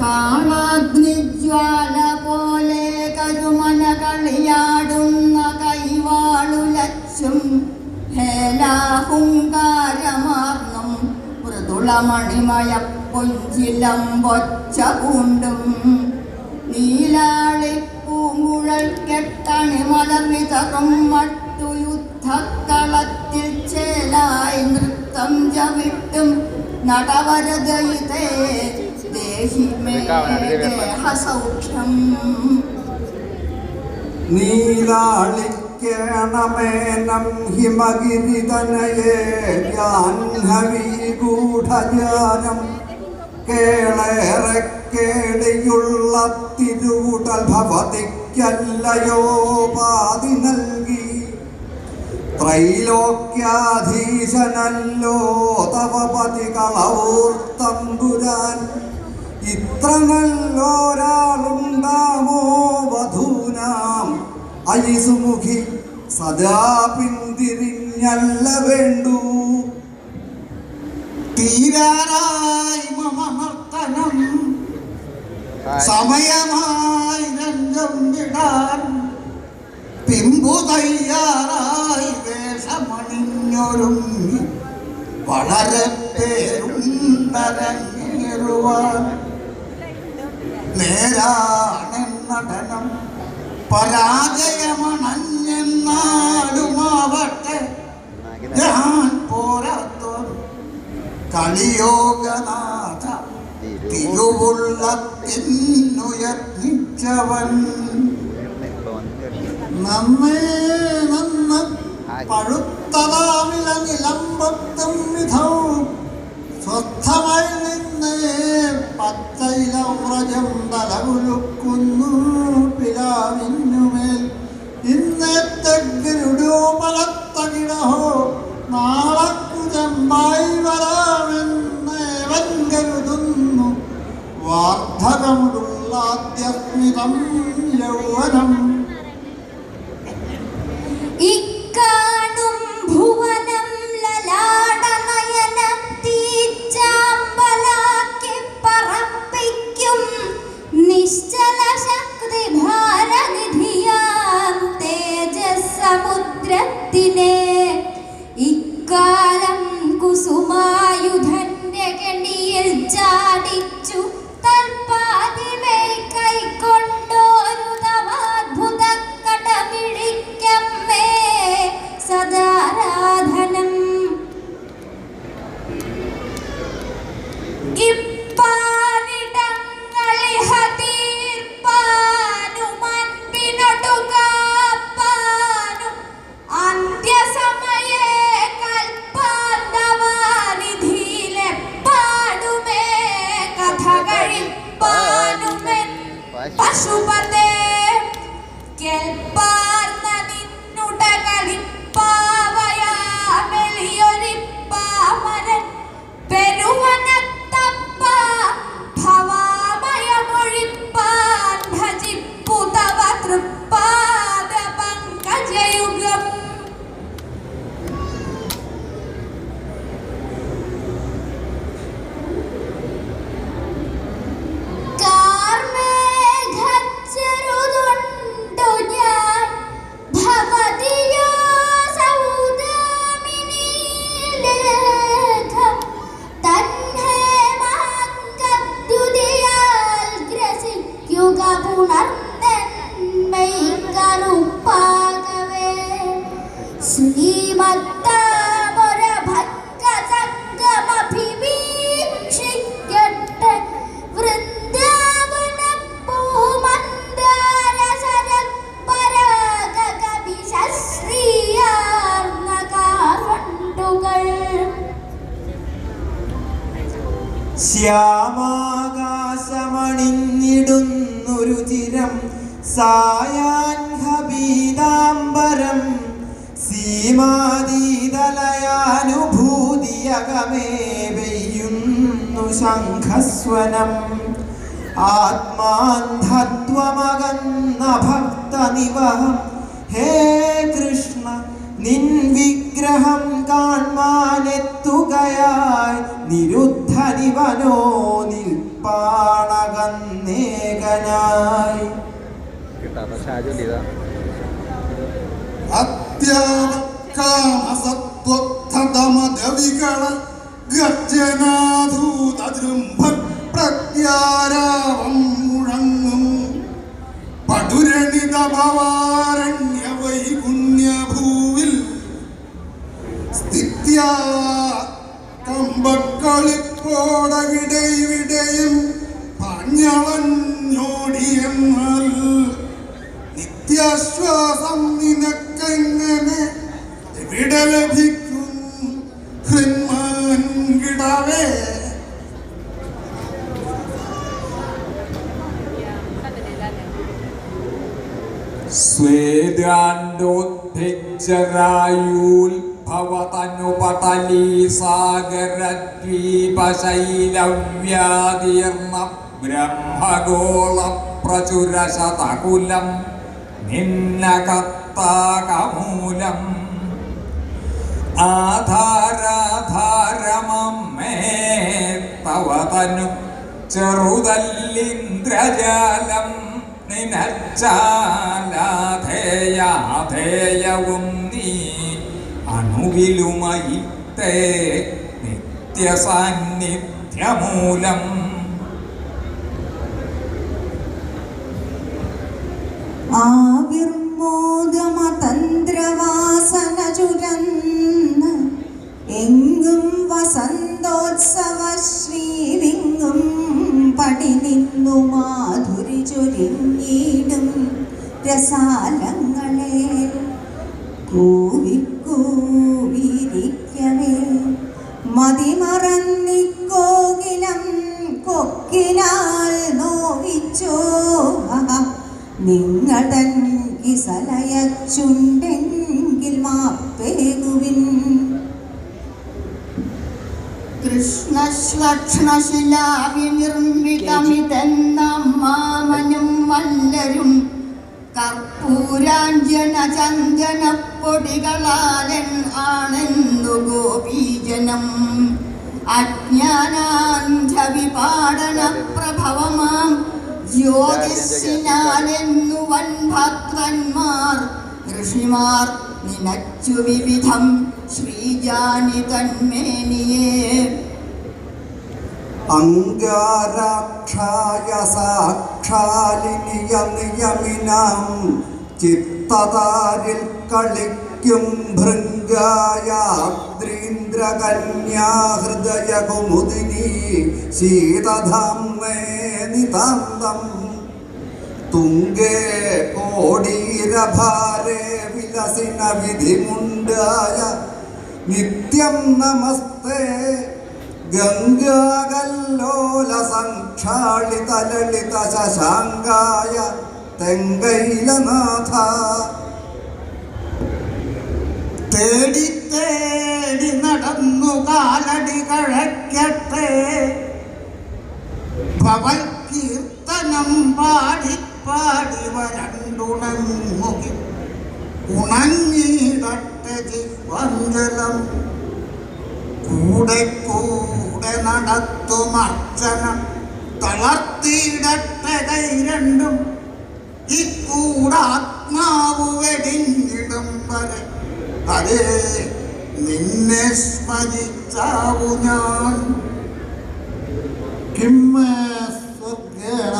കാണാഗ്നിജ്വാല പോലെ കരുമന കളിയാടുന്ന കൈവാളുലച്ചും ഹേലാഹുങ്കാരമാർന്നും മൃദുളമണിമയ പൊഞ്ചിലമ്പൊച്ച പൂണ്ടും നീലാളി പൂങ്കുഴൽ കെട്ടണി മലർവിതറും മട്ടുയുദ്ധക്കളത്തിൽ ചേലായി നൃത്തം ചവിട്ടും നടവരതയിതേ ദേഹി മേ ദേഹസൗഖ്യം നീലാളിക്കേണമേനം ഹിമഗിരിതനയേ ജാഹ്നവീ ഗൂഢജാനം കേളേറെ കേളിയുള്ള തിരുവുടൽ ഭവതിക്കല്ലയോ പാതി നൽകി ത്രൈലോക്യാധീശനല്ലോ തവ പതി കളവൂർത്തമ്പുരാൻ ഇത്ര നല്ലൊരാളുണ്ടാമോ വധൂനാം? അയിസുമുഖി സദാ പിന്തിരിഞ്ഞല്ല വേണ്ടു. തീരാറായി മമർത്തനം സമയമായി രംഗം വിടാൻ. പിമ്പു തയ്യാറായി വേഷമണിഞ്ഞൊരുങ്ങി. വളരെ പേരുണ്ടരങ്ങേറുവാൻ നേരാണെന്നടനം പരാജയമണഞ്ഞെന്നാലുമാവട്ടെ ഞാൻ പോരാത്തോ. കളിയോഗനാഥ തിരുവുള്ളത്തിനുയർന്നിച്ചവൻ. നമ്മേ നന്ന് പഴുത്തതാമില നിലമ്പത്തും വിധവും സ്വസ്ഥമായി നിന്നേ വ്രജം തലകുലുക്കുന്നു പിലാവിനുമേൽ ഇന്നത്തെ ഗരുഡോപലത്തകിടഹോ നാളക്കു ചെമ്പായി വരാമെന്നേവൻ കരുതുന്നു. വാർദ്ധകമുള്ള ആധ്യാത്മികം യൗവനം. ഇക്കാണും നിശ്ചല ശക്തി ഭാരനിധിയാം തേജസമുദ്രത്തിനെ ഇക്കാലം കുസുമായുധന്റെ കെണിയിൽ ചാടിച്ചു തൽപ്പാതിമേ കൈക്കൊണ്ടോരു തവാദ്ഭുത കടമിഴിക്കമ്മേ സദാരാധനം സായാൻ ഹബീതാംബരം സീമാതീതലയാനുഭൂതിയകമേ പെയ്യുന്നു ശംഖസ്വനം. ആത്മാന്ധത്വമകന്ന ഭക്തനിവഹം. ഹേ കൃഷ്ണ നിൻ വിഗ്രഹം കാൺമാനെത്തുകയായി നിരുദ്ധനിവനോ നിൽപ്പാണകന്നേകനായി. കിട്ടാത്ത ഷാജു ഗർജനാധൂതജൃംഭ പ്രത്യാരാവം മുഴങ്ങും. പടുരണിതഭവാരണ്യ വൈകുണ്യഭൂവിൽ സ്ഥിത്യാ കമ്പക്കളിപ്പോടവിടെയിവിടെയും പാഞ്ഞളഞ്ഞോടിയെന്നാൽ നിത്യാശ്വാസം നിനക്കെങ്ങനെ വിട ലഭിക്കും? ഹൃന്മാൻ കിടാവേ സ്വേദാണ്ടോദ്ഭിജരായൂൽ ബ്രഹ്മഗോള പ്രചുരശതകുലം നിന്നകത്താകമൂലം കത്താകമൂലം തവ തനു ചെറുതല്ലിന്ദ്രജാലം നിനച്ചാലാധേയാധേയവും നീ അണുവിലുമയിത്തേ നിത്യസാന്നിധ്യമൂലം. ആവിർമോദമതന്ത്രവാസന ചുരന്ന് എങ്ങും വസന്തോത്സവ ശ്രീവിങ്ങും പടി നിന്നു മാധുരി രസാലങ്ങളെ. കൂവിക്കൂവിരിക്കവേ കിസലയച്ചുണ്ടെങ്കിൽ മാപ്പേകുവിൻ കൃഷ്ണശ്ലക്ഷണശിലാവിനിർമ്മിതമിതെന്നമ്മാമനും വല്ലരും കർപ്പൂരാഞ്ജന ചന്ദന പൊടികളാലൻ ആണെന്നു ഗോപീജനം. അജ്ഞാനാന്ധവിപാടന പ്രഭവമാം ജ്യോതിഷിനാലെന്നു വൻഭക്തന്മാർ ഋഷിമാർ നിനച്ചു വിവിധം ശ്രീജാനി തന്മേനിയെ. അങ്കാരാക്ഷായ സാക്ഷാലിനിയ ചിത്തതാരിൽ കളിക്കും ഭൃംഗായാദ്രീന്ദ്രകന്യാഹൃദയ കുമുദിനി ശീതധാംനേ നിതാന്തം. തുങ്കേ കോടീരഭാരേ വിലസിന വിധിമുണ്ടായ നിത്യം നമസ്തേ. ഗംഗാകല്ലോല സംക്ഷാളിത ലളിത ശശാങ്കായ തെങ്കൈലനാഥ. തേടി തേടി നടന്നു കാലടി കഴക്കട്ടെ. കീർത്തനം പാടി പാടി വരണ്ടുണങ്ങുകി. ഉണങ്ങിയിടട്ടെ ജിഹ്വഞ്ജലം കൂടെ കൂടെ നടത്തും അർച്ചനം. തളർത്തിയിടട്ടെ കൈ രണ്ടും. ഇക്കൂടാത്മാവ് വെടിഞ്ഞിടും വരെ. അതേ നിന്നെ സ്മരിച്ചാവു ഞാൻ. കിം സ്വർഗേണ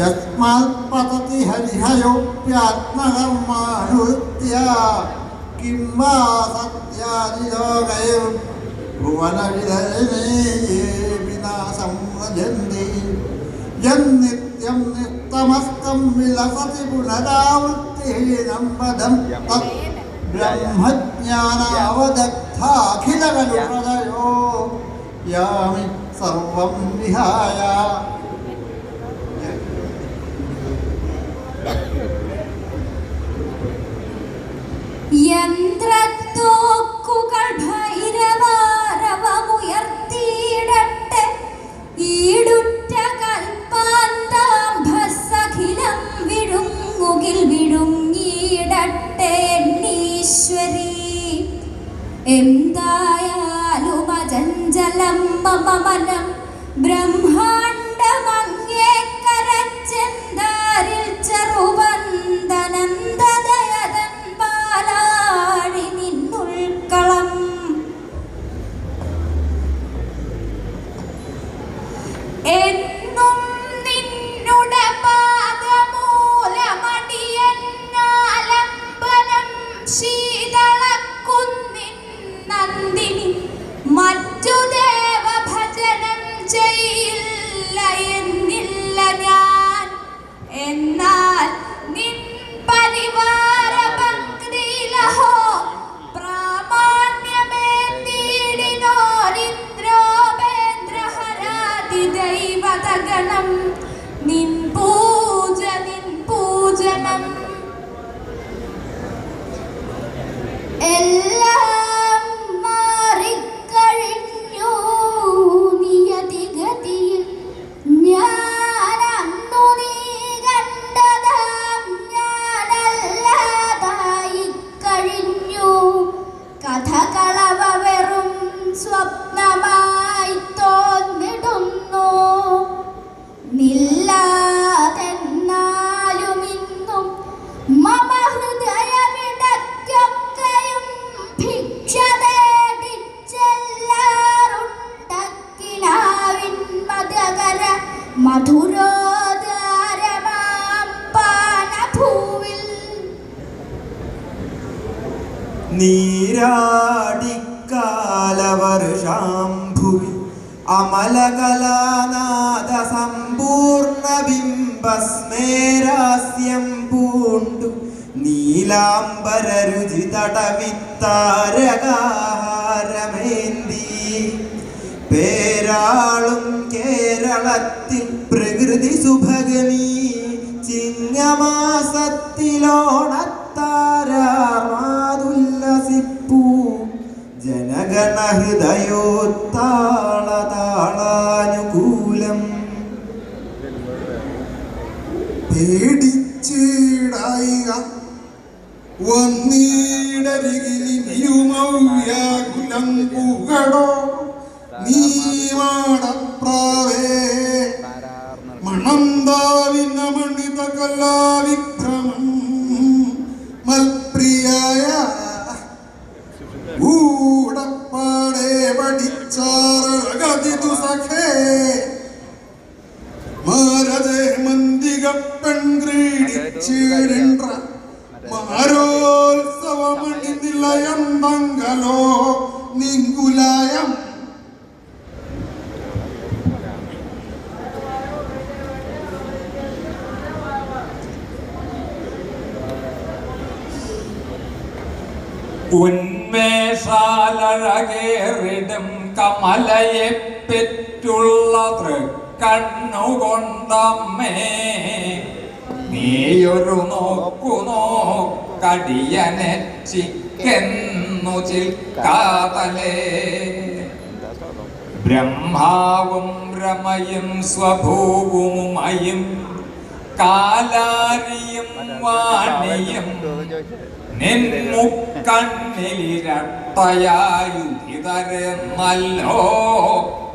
യസ്മാത് പതതി ഹരിഹയോപ്യാത്മകർമാനുത്യ കിം വാ സത്യാനി ലോകൈർ ഭുവനവിധരേ വിനാശം ഭജന്തി യന്നിത്യം നിത്തമസ്തം വിലസതി പുനരാവൃത്തിഹീനം പദം തത് ബ്രഹ്മജ്ഞാനാവദഗ്ധാഖിലകലുഹൃദയോ യാമി സർവം വിഹായ. യന്ത്രത്തോക്കുകൾ ഭൈരവാരവമുയർത്തിയിടട്ടെ. ഈടുറ്റ കൽപ്പാന്താംഭസഖിലം വിഴുങ്ങുകിൽ വിഴുങ്ങിയിടട്ടെ എന്നീശ്വരി. എന്തായാലും അജഞ്ചലം മമ മനം അമലകലാനാദ സമ്പൂർണ ബിംബസ്മേരാസ്യം പൂണ്ടു. തടവിത്താരകാഹാരമേന്തി പേരാളും കേരളത്തിൽ പ്രകൃതി സുഭഗമീ. ചിങ്ങമാസത്തിലോണത്താരാമാതുല്ലസിപ്പൂ ജനഗണ ഹൃദയോത്താളതാളാനുകൂലം പേടിച്ചിടായിക. വന്നീടരികിലിനിയുമൗയാകുലം പുകടോ. നീ മാടപ്രാവേ മണന്താവിന മണിത കലാവിഭ്രമം മൽപ്രിയായ ഊടപ്പാടെ പഠിച്ചാറകതിതു സഖേ. മാരതെ മന്ദിക പെൺക്രീഡിച്ചിരണ്ട മാരോത്സവമണി നിലയം തങ്കലോ നിങ്കുലായം ഉന്മേഷാലഴകേറിടും കമലയെ പെറ്റുള്ള തൃക്കണ്ണുകൊണ്ടമ്മേ. നീയൊരു നോക്കു നോക്കടിയനെച്ചിക്കെന്നു ചിൽക്കാതലേ. ബ്രഹ്മാവും രമയും സ്വഭൂവുമയും കാലാരിയും വാണിയും നിൻമുക്കണ്ണിലിരട്ടയായുധിതരെന്നല്ലോ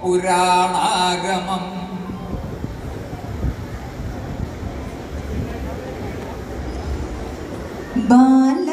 പുരാണാഗമം. ബാലത്വം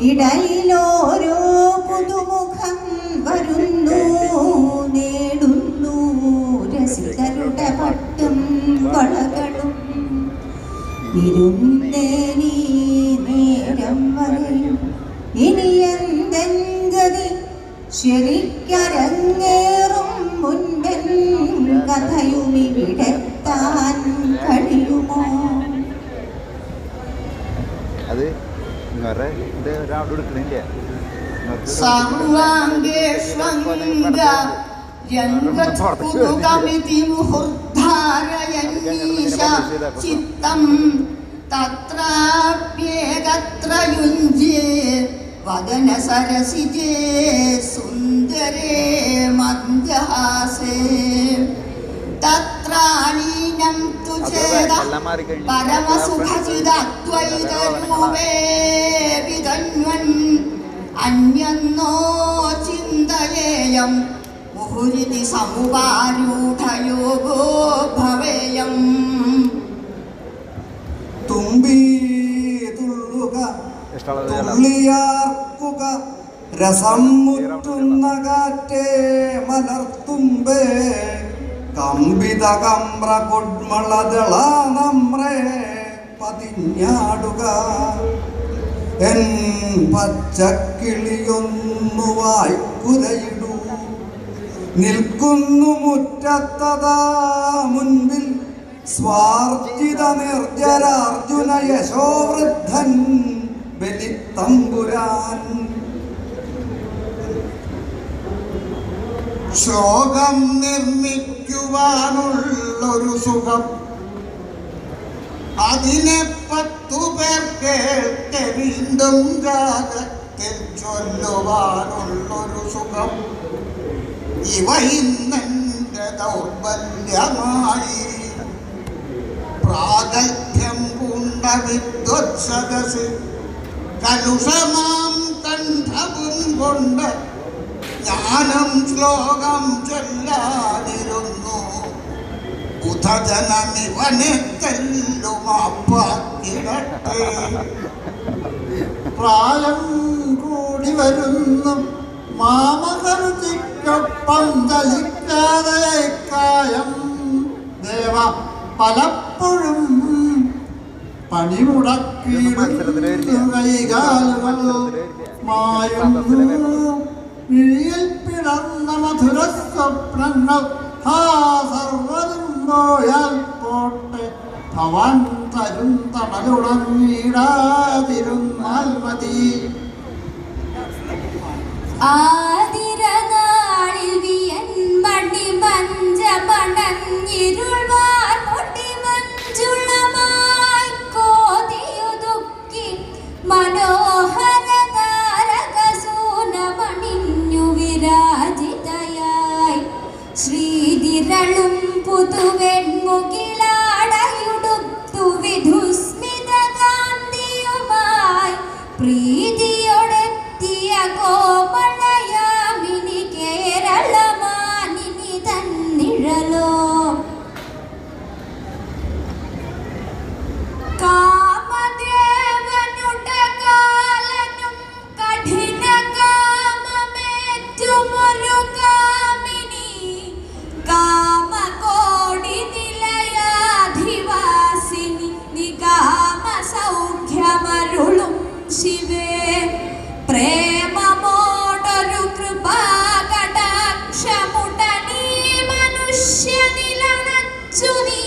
ഇടയിലോരോ പുതുമുഖം വരുന്നു നേടുന്നു രസികരുടെ പട്ടും കൊളകളും വിരുന്നേനി നേരം വരയും ഇനി എന്തെങ്കതി ശരിക്കരങ്ങേറും മുൻപൻ കഥയും ഇത് ഒരാളുടെ എടുക്കണില്ല ചിത്തം തത്രാപ്യേകത്ര യുഞ്ജേ വദന സരസിജേ സുന്ദരേ മന്ദഹാസേ. തത്രാണീനം തു ചേത അന്യന്നോ ചിന്തയേയം മുഹുരിതി സമുപാരൂഢയോഗോ ഭവേയം. തുമ്പി തുള്ളുക തുള്ളിയാർക്കുക രസം മുറ്റുന്ന കാറ്റേ മലർത്തുമ്പേ കമ്പിത കമ്പ്ര കൊഡ്മളദള നമ്രേ പതിഞ്ഞാടുക. എൻ പച്ചക്കിളിയൊന്നു വായ്ക്കുരയിടൂ. നിൽക്കുന്നു മുറ്റത്തതാ മുൻപിൽ സ്വാർജിത നിർജരാർജുന യശോവൃദ്ധൻ ബലിത്തമ്പുരാൻ. ശോകം നിർമ്മിക്കുവാനുള്ളൊരു സുഖം. അതിനെ പത്തു പേർ വീണ്ടും ജാഗത്തിൽ ചൊല്ലുവാനുള്ളൊരു സുഖം. ഇവ ഇന്നെ ദൗർബല്യമായി. പ്രാഗൽഭ്യം പൂണ്ട വിദ്വത്സദസ് കലുഷമാം കണ്ഠവും കൊണ്ട് ജ്ഞാനം ശ്ലോകം ചൊല്ലാതിരുന്നു. ബുധജനമിവനെ തെല്ലുമാപ്പാക്കിടട്ടെ പ്രായം കൂടി വരുന്നു. മാമകർജിക്കൊപ്പം ചലിക്കാതെ കായം. ദേവ പലപ്പോഴും പണിമുടക്കിയിടുന്നു. കൈകാലുകൾ മായുന്നു. വിഴിയിൽ പിറന്ന മധുര സ്വപ്നങ്ങൾ ആ സർവതും പോട്ടെ. ഭവാൻ തരും തടലുടങ്ങിടാതിരുന്നാൽ മതി. ആതിരനാളിൽ വിയൻമണി മഞ്ചമണഞ്ഞിരുൾവാർ മുടി മഞ്ചുളമായി ശിവേ പ്രേമമോടൊരു കൃപാകടാക്ഷമുടനീ മനുഷ്യനിലണച്ചു നീ.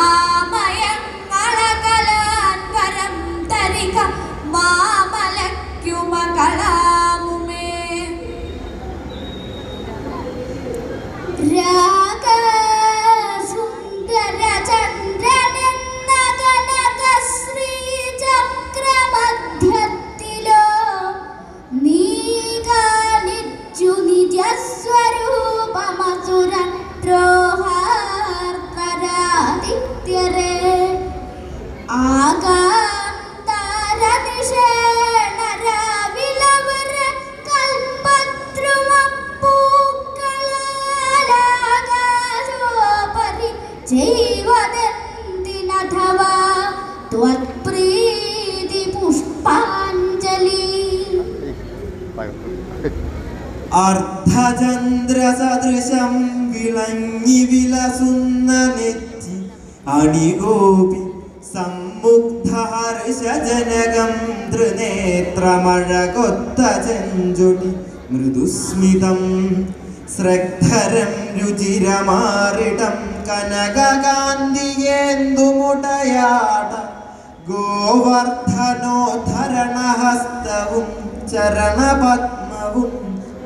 ആമയങ്ങളകലാൻ വരം തരിക മാമലയ്ക്കുമകളാമുമേ അണിഗോപി സമ്മുഗ്ധ ഹർഷജനകം ചെഞ്ചൊടി മൃദുസ്മിതം ശ്രദ്ധരം രുചിരമാറിടം കനകകാന്തിയേന്ദുമുടയാട ഗോവർദ്ധനോധരണഹസ്തവും ചരണപത്മവും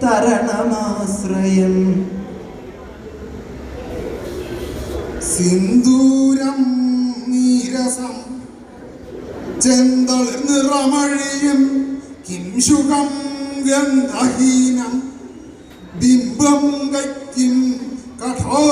തരണമാശ്രയം. സിന്ദൂരം നീരസം ചെന്തൾ നിറമഴിയും കിംശുകം ഗന്ധഹീനം ബിംബം കയ്ക്കും കഠോരം